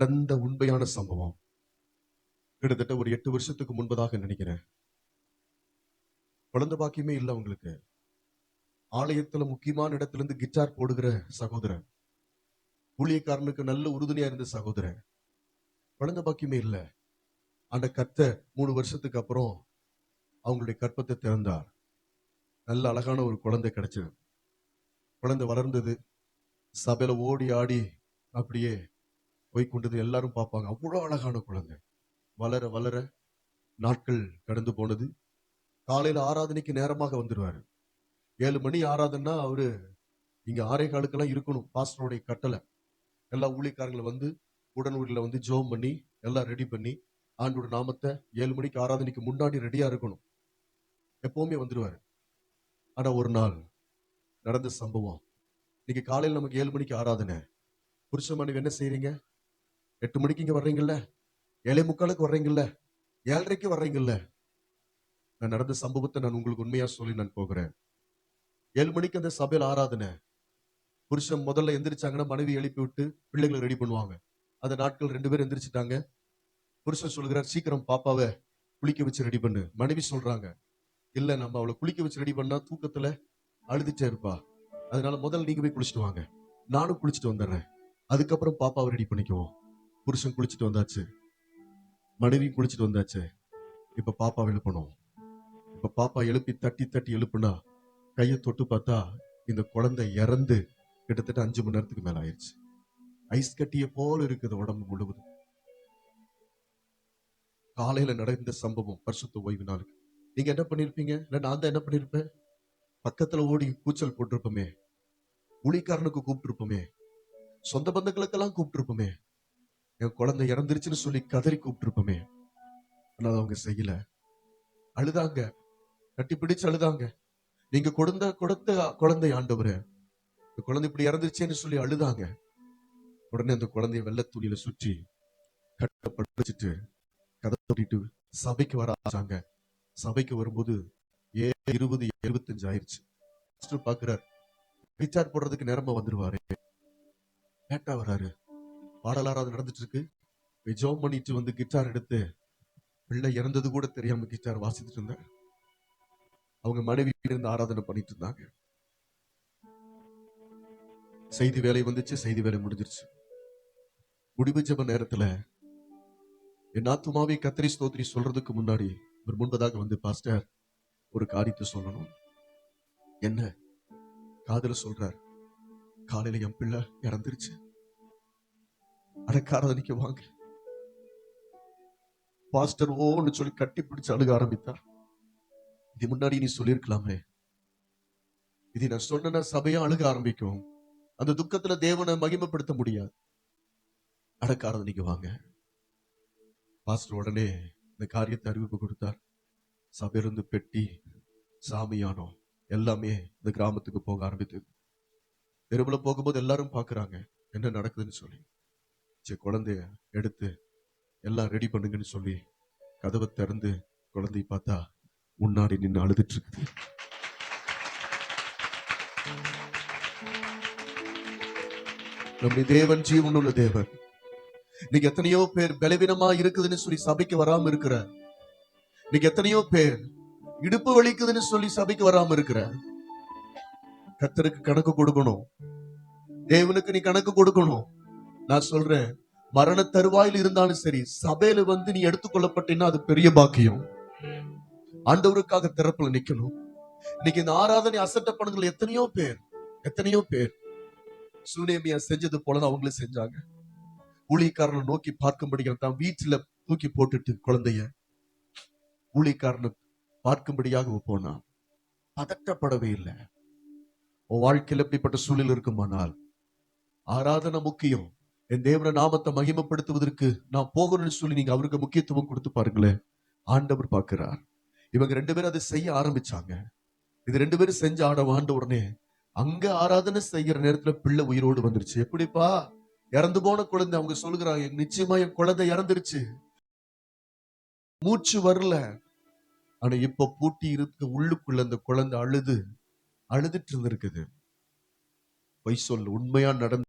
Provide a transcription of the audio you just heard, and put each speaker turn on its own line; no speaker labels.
நடந்த உண்மையான சம்பவம். கிட்டத்தட்ட ஒரு எட்டு வருஷத்துக்கு முன்பதாக நினைக்கிறேன். குழந்தை பாக்கியமே இல்லை அவங்களுக்கு ஆலயத்துல முக்கியமான இடத்துல இருந்து கிட்டார் போடுகிற சகோதரன் ஊழியக்காரனுக்கு நல்ல உறுதுணையா இருந்த சகோதரன் குழந்தை பாக்கியமே இல்லை. அந்த கத்த மூணு வருஷத்துக்கு அப்புறம் அவங்களுடைய கற்பத்தை திறந்தார். நல்ல அழகான ஒரு குழந்தை கிடைச்சது. குழந்தை வளர்ந்தது. சபையில ஓடி ஆடி அப்படியே போய் கொண்டது எல்லாரும் பார்ப்பாங்க. அவ்வளோ அழகான குழந்தை. வளர வளர நாட்கள் கடந்து போனது. காலையில ஆராதனைக்கு நேரமாக வந்துடுவாரு ஏழு மணி ஆராதனைனா அவரு இங்க ஆறே காலுக்கெல்லாம் இருக்கணும். பாஸ்டருடைய கட்டளை. எல்லா ஊழியக்காரங்களை வந்து உடனூரில் வந்து ஜோம் பண்ணி எல்லாம் ரெடி பண்ணி ஆண்டோட நாமத்தை ஏழு மணிக்கு ஆராதனைக்கு முன்னாடி ரெடியா இருக்கணும். எப்பவுமே வந்துடுவாரு ஆனா ஒரு நாள் நடந்த சம்பவம். இன்னைக்கு காலையில் நமக்கு ஏழு மணிக்கு ஆராதனை. புருஷ மனைவி என்ன செய்யறீங்க எட்டு மணிக்கு இங்கே வர்றீங்கல்ல? ஏழை முக்காலுக்கு வர்றீங்கல்ல? ஏழரைக்கு வர்றீங்கல்ல? நான் நடந்த சம்பவத்தை நான் உங்களுக்கு உண்மையாக சொல்லி நான் போகிறேன். ஏழு மணிக்கு அந்த சபையில் ஆராதனை. புருஷன் முதல்ல எந்திரிச்சாங்கன்னா மனைவி எழுப்பி விட்டு பிள்ளைகளை ரெடி பண்ணுவாங்க. அந்த நாட்கள் ரெண்டு பேரும் எந்திரிச்சிட்டாங்க. புருஷன் சொல்கிறார் சீக்கிரம் பாப்பாவை குளிக்க வச்சு ரெடி பண்ணு. மனைவி சொல்றாங்க இல்லை நம்ம அவளை குளிக்க வச்சு ரெடி பண்ணா தூக்கத்துல அழுதுட்டே இருப்பா. அதனால முதல்ல நீங்க போய் குளிச்சுட்டு வாங்க. நானும் குளிச்சுட்டு வந்துடுறேன். அதுக்கப்புறம் பாப்பாவை ரெடி பண்ணிக்குவோம். புருஷன் குளிச்சுட்டு வந்தாச்சு. மனைவி குளிச்சுட்டு வந்தாச்சு. இப்ப பாப்பா எழுப்பணும். இப்ப பாப்பா எழுப்பி தட்டி தட்டி எழுப்புனா கையை தொட்டு பார்த்தா இந்த குழந்தை இறந்து கிட்டத்தட்ட அஞ்சு மணி நேரத்துக்கு மேல ஆயிடுச்சு ஐஸ் கட்டிய போல இருக்குது உடம்பு முழுவதும். காலையில நடந்த சம்பவம் பரிசுத்த ஓய்வு நாளுக்கு நீங்க என்ன பண்ணிருப்பீங்க? இல்ல நான் தான் என்ன பண்ணிருப்பேன்? பக்கத்துல ஓடி கூச்சல் போட்டிருப்போமே. ஊழிக்காரனுக்கு கூப்பிட்டுருப்போமே. சொந்த பந்தங்களுக்கெல்லாம் கூப்பிட்டுருப்போமே. என் குழந்தை இறந்துருச்சுன்னு சொல்லி கதறி கூப்பிட்டுருப்போமே. ஆனால் அவங்க செய்யல. அழுதாங்க. கட்டி பிடிச்சு அழுதாங்க. நீங்க கொடுத்த கொடுத்த குழந்தை ஆண்டவர். இந்த குழந்தை இப்படி இறந்துருச்சேன்னு சொல்லி அழுதாங்க. உடனே அந்த குழந்தைய வெள்ளத்துணியில சுற்றி கட்டப்படுத்திட்டு கதை தொட்டிட்டு சபைக்கு வர ஆச்சாங்க சபைக்கு வரும்போது ஏ இருபது இருபத்தஞ்சு ஆயிடுச்சு பாஸ்டர் பாக்குறாரு ரீசார்ஜ் போடுறதுக்கு நேரமா வந்துருவாரு. லேட்டா வராரு பாடலாராது நடந்துட்டு இருக்கு ஜோம் பண்ணிட்டு வந்து கிட்டார் எடுத்து பிள்ளை இறந்தது கூட தெரியாம கிட்டார் வாசித்துட்டு இருந்தேன் அவங்க மனைவி இருந்து ஆராதனை பண்ணிட்டு இருந்தாங்க. செய்தி வேலை வந்துச்சு செய்தி வேலை முடிஞ்சிருச்சு. முடிவு ஜப நேரத்துல என் ஆத்துமாவை கத்திரி ஸ்தோத்ரி சொல்றதுக்கு முன்னாடி ஒரு முன்பதாக வந்து பாஸ்டர் ஒரு காரியத்தை சொல்லணும். என்ன? காதல சொல்றார் காலையில என் பிள்ளை இறந்துருச்சு. அடக்காரதனிக்கு வாங்க. பாஸ்டர் ஓன்னு சொல்லி கட்டி பிடிச்சு அழுக ஆரம்பித்தார். இது முன்னாடி நீ சொல்லியிருக்கலாமே. இதை நான் சொன்ன சபையா அழுக ஆரம்பிக்கும். அந்த துக்கத்துல தேவனை மகிமைப்படுத்த முடியாது. அடக்காரதனிக்கு வாங்க. பாஸ்டர் உடனே இந்த காரியத்தை அறிவிப்பு கொடுத்தார். சபையிலிருந்து பெட்டி சாமியானம் எல்லாமே இந்த கிராமத்துக்கு போக ஆரம்பித்தது. தெருவில் போகும்போது எல்லாரும் பார்க்குறாங்க என்ன நடக்குதுன்னு சொல்லி. சரி குழந்தைய எடுத்து எல்லாம் ரெடி பண்ணுங்கன்னு சொல்லி கதவை திறந்து குழந்தைய பார்த்தா முன்னாடி நின்று அழுதுட்டு இருக்குது நம்முடைய தேவன் ஜீவனுள்ள தேவன். நீங்க எத்தனையோ பேர் பலவீனமா இருக்குதுன்னு சொல்லி சபைக்கு வராம இருக்கிற நீங்க எத்தனையோ பேர் இடுப்பு வலிக்குதுன்னு சொல்லி சபைக்கு வராம இருக்கிற கத்தருக்கு கணக்கு கொடுக்கணும். தேவனுக்கு நீ கணக்கு கொடுக்கணும். நான் சொல்றேன் மரண தருவாயில் இருந்தாலும் சரி சபையில வந்து நீ எடுத்துக்கொள்ளப்பட்டீங்கன்னா அது பெரிய பாக்கியம். ஆண்டவருக்காக திறப்புல நிக்கணும். இன்னைக்கு இந்த ஆராதனை அசட்ட பணங்கள் எத்தனையோ பேர் எத்தனையோ பேர். சுனேமியா செஞ்சது போலதான் அவங்களும் செஞ்சாங்க. ஊழியக்காரனை நோக்கி பார்க்கும்படியாக தான் வீட்டுல தூக்கி போட்டுட்டு குழந்தைய ஊழியக்காரனை பார்க்கும்படியாக போனான். பதட்டப்படவே இல்லை. உன் வாழ்க்கையில் எப்படிப்பட்ட சூழல் இருக்குமானால் ஆராதனை முக்கியம். என் தேவன நாமத்தை மகிமப்படுத்துவதற்கு நான் போகணும்னு சொல்லி நீங்க அவருக்கு முக்கியத்துவம் கொடுத்து பாருங்களேன். ஆண்டவர் பார்க்கிறார். இவங்க ரெண்டு பேரும் அதை செய்ய ஆரம்பிச்சாங்க. இது ரெண்டு பேரும் செஞ்ச ஆட ஆண்ட உடனே அங்க ஆராதனை செய்யற நேரத்துல பிள்ளை உயிரோடு வந்துருச்சு. எப்படிப்பா? இறந்து போன குழந்தை அவங்க சொல்லுகிறாங்க நிச்சயமா என் குழந்தை இறந்துருச்சு. மூச்சு வரல. ஆனா இப்ப பூட்டி இருக்க உள்ளுக்குள்ள அந்த குழந்தை அழுது அழுதுட்டு இருந்திருக்குது. பொய் சொல் உண்மையா நடந்து